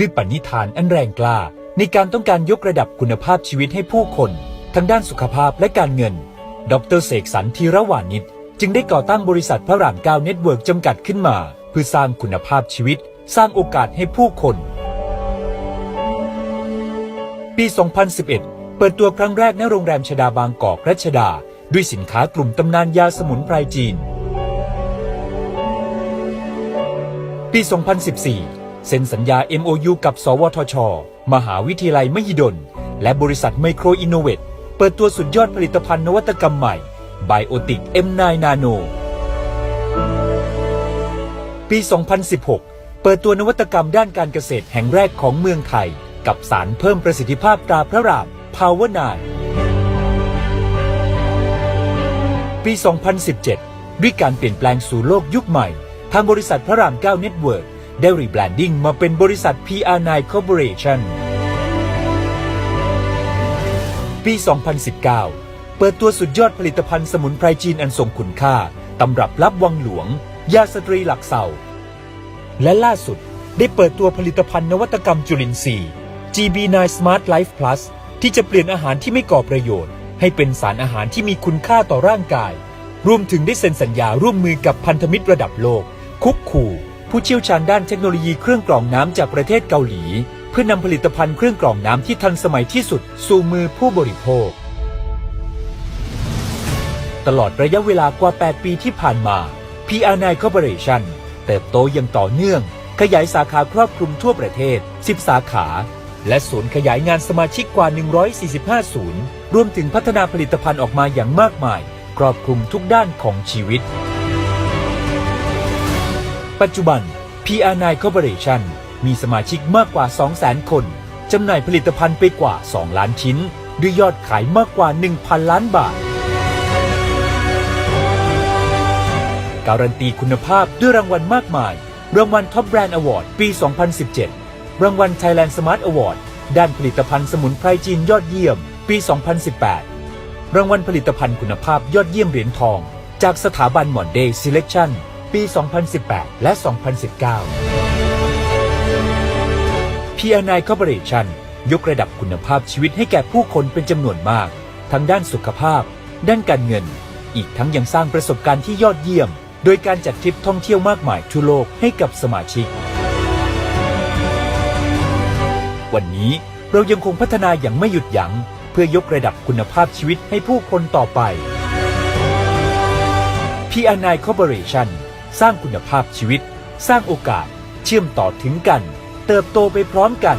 ด้วยปณิธานอันแรงกล้า ในการต้องการยกระดับคุณภาพชีวิตให้ผู้คน ทั้งด้านสุขภาพและการเงิน ดรเสกสรรธีระวานิชจึงได้ก่อตั้งบริษัทพระรามเก้าเน็ตเวิร์กจำกัดขึ้นมา เพื่อสร้างคุณภาพชีวิต สร้างโอกาสให้ผู้คน ปี 2011 เปิดตัวครั้งแรกณโรงแรมชดาบางกอกรัชดา ด้วยสินค้ากลุ่มตำนานยาสมุนไพรจีน ปี 2014 เซ็นสัญญา MOU กับ สวทช มหาวิทยาลัยมหิดล และบริษัทไมโครอินโนเวทเปิดตัวสุดยอดผลิตภัณฑ์นวัตกรรมใหม่ Biotic M9 Nano ปี 2016 เปิดตัวนวัตกรรมด้านการเกษตรแห่งแรกของเมืองไทย กับสารเพิ่มประสิทธิภาพตราพระราม Power 9ปี 2017 ด้วยการเปลี่ยนแปลงสู่โลกยุคใหม่ ทางบริษัทพระราม9 Network ได้รีแบรนดิ้งมาเป็นบริษัท PR9 Corporation ปี 2019 เปิดตัวสุดยอดผลิตภัณฑ์สมุนไพรจีนอันทรงคุณค่า ตำรับลับวังหลวง ยาสตรีหลักเศร้าและล่าสุดได้เปิดตัวผลิตภัณฑ์นวัตกรรมจุลินทรีย์ GB9 Smart Life Plus ที่จะเปลี่ยนอาหารที่ไม่ก่อประโยชน์ ให้เป็นสารอาหารที่มีคุณค่าต่อร่างกาย รวมถึงได้เซ็นสัญญาร่วมมือกับพันธมิตรระดับโลก คุกคู ผู้เชี่ยวชาญด้านเทคโนโลยีเครื่องกรองน้ำจากประเทศเกาหลี เพื่อนำผลิตภัณฑ์เครื่องกรองน้ำที่ทันสมัยที่สุด สู่มือผู้บริโภค ตลอดระยะเวลากว่า 8 ปีที่ผ่านมา PR9 Corporation เติบโตอย่างต่อเนื่อง ขยายสาขาครอบคลุมทั่วประเทศ 10 สาขา และศูนย์ขยายงานสมาชิกกว่า 145 ศูนย์ รวมถึงพัฒนาผลิตภัณฑ์ออกมาอย่างมากมาย ครอบคลุมทุกด้านของชีวิต ปัจจุบัน PR9 Corporation มีสมาชิกมากกว่า 200,000 คน จำหน่ายผลิตภัณฑ์ไปกว่า 2 ล้านชิ้น ด้วยยอดขายมากกว่า 1,000 ล้านบาท การันตีคุณภาพด้วยรางวัลมากมาย รางวัล Top Brand Award ปี 2017 รางวัล Thailand Smart Award ด้านผลิตภัณฑ์สมุนไพรจีนยอดเยี่ยม ปี 2018 รางวัลผลิตภัณฑ์คุณภาพยอดเยี่ยมเหรียญทอง จากสถาบันหมอนเดย์ Selection ปี 2018 และ 2019 PR9 Corporation ยกระดับคุณภาพชีวิตให้แก่ผู้คนเป็นจำนวนมาก ทั้งด้านสุขภาพ ด้านการเงิน อีกทั้งยังสร้างประสบการณ์ที่ยอดเยี่ยม โดยการจัดทริปท่องเที่ยวมากมายทั่วโลกให้กับสมาชิก วันนี้เรายังคงพัฒนาอย่างไม่หยุดยัง้ง เพื่อยกระดับคุณภาพชีวิตให้ผู้คนต่อไป PR9 Corporation สร้างคุณภาพชีวิต สร้างโอกาส เชื่อมต่อถึงกัน เติบโตไปพร้อมกัน